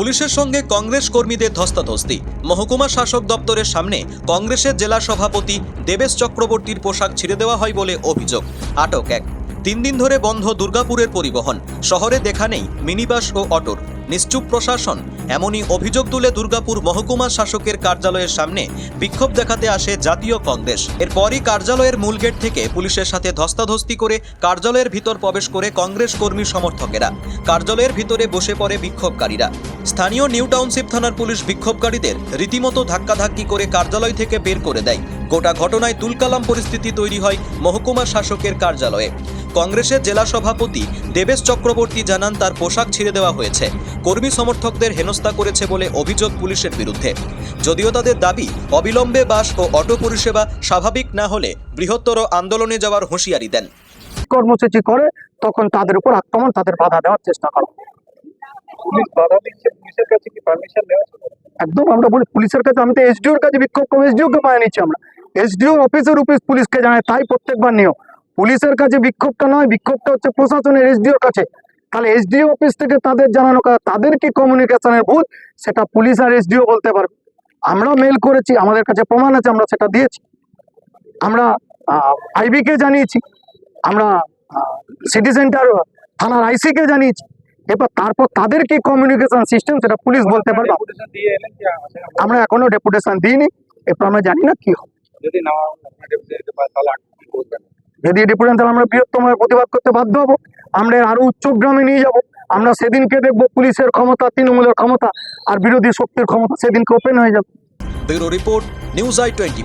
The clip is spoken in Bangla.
পুলিশের সঙ্গে কংগ্রেস কর্মীদের ধস্তাধস্তি। মহকুমা শাসক দপ্তরের সামনে কংগ্রেসের জেলা সভাপতি দেবেশ চক্রবর্তীর পোশাক ছিঁড়ে দেওয়া হয় বলে অভিযোগ। আটক এক। তিন দিন ধরে বন্ধ দুর্গাপুরের পরিবহন। শহরে দেখা নেই মিনিবাস ও অটোর। নিশ্চুপ প্রশাসন, এমনই অভিযোগ তুলে দুর্গাপুর মহকুমা শাসকের কার্যালয়ের সামনে বিক্ষোভ দেখাতে আসে জাতীয় কংগ্রেস। এরপরই কার্যালয়ের মূল গেট থেকে পুলিশের সাথে ধস্তাধস্তি করে কার্যালয়ের ভিতর প্রবেশ করে কংগ্রেস কর্মী সমর্থকেরা। কার্যালয়ের ভিতরে বসে পড়ে বিক্ষোভকারীরা। স্থানীয় নিউ টাউনশিপ থানার পুলিশ বিক্ষোভকারীদের রীতিমতো ধাক্কাধাক্কি করে কার্যালয় থেকে বের করে দেয়। গোটা ঘটনায় তুলকালাম পরিস্থিতি তৈরি হয় মহকুমা শাসকের কার্যালয়ে। কংগ্রেসের জেলা সভাপতি দেবেশ চক্রবর্তী জানান তার পোশাক ছিঁড়ে দেওয়া হয়েছে। কর্মী সমর্থকদের হেনস্থা করেছে বলে অভিযোগ পুলিশের বিরুদ্ধে। যদিও তাদের দাবি অবিলম্বে বাস ও অটো পরিষেবা স্বাভাবিক না হলে বৃহত্তর আন্দোলনে যাওয়ার হুঁশিয়ারি দেন। কর্মসূচি করে তখন তাদের উপর আক্রমণ তাদের বাধা দেওয়ার চেষ্টা করা। পুলিশ বাধা দিচ্ছে পুলিশের কাছে কি পারমিশন নেওয়া ছিল একদম আমরা বলি পুলিশের কাছে আমি তো এসডিওর কাছে বিক্ষোভ করব এসডিও কে পায়ে নিচ্ছি আমরা। এসডিও অফিসের অফিস পুলিশকে জানায় তাই প্রত্যেকবার নিয়ম। পুলিশের কাছে বিক্ষোভটা নয়, বিক্ষোভটা হচ্ছে প্রশাসনের এসডিওর কাছে। তাহলে এসডিও অফিস থেকে তাদের জানানো তাদের কি কমিউনিকেশনের ভুল? সেটা পুলিশ আর এসডিও বলতে পারবে। আমরা মেল করেছি, আমাদের কাছে প্রমাণ আছে, আমরা সেটা দিয়েছি। আমরা আইবি কে জানিয়েছি। আমরা সিটি সেন্টার থানার আইসি কে জানিয়েছি। এবার তারপর তাদের কি কমিউনিকেশন সিস্টেম সেটা পুলিশ বলতে পারবে। আমরা এখনও ডেপুটেশন দিইনি। এরপর আমরা জানি না কি হবে। যদি না যদি এটি পর্যন্ত আমরা বৃহত্তম প্রতিবাদ করতে বাধ্য হব। আমরা আরও আরও উচ্চগ্রামে নিয়ে যাব। আমরা সেদিনকে দেখব পুলিশের ক্ষমতা, তৃণমূলের ক্ষমতা আর বিরোধী শক্তির ক্ষমতা সেদিনকে ওপেন হয়ে যাবে। Bureau report, news I twenty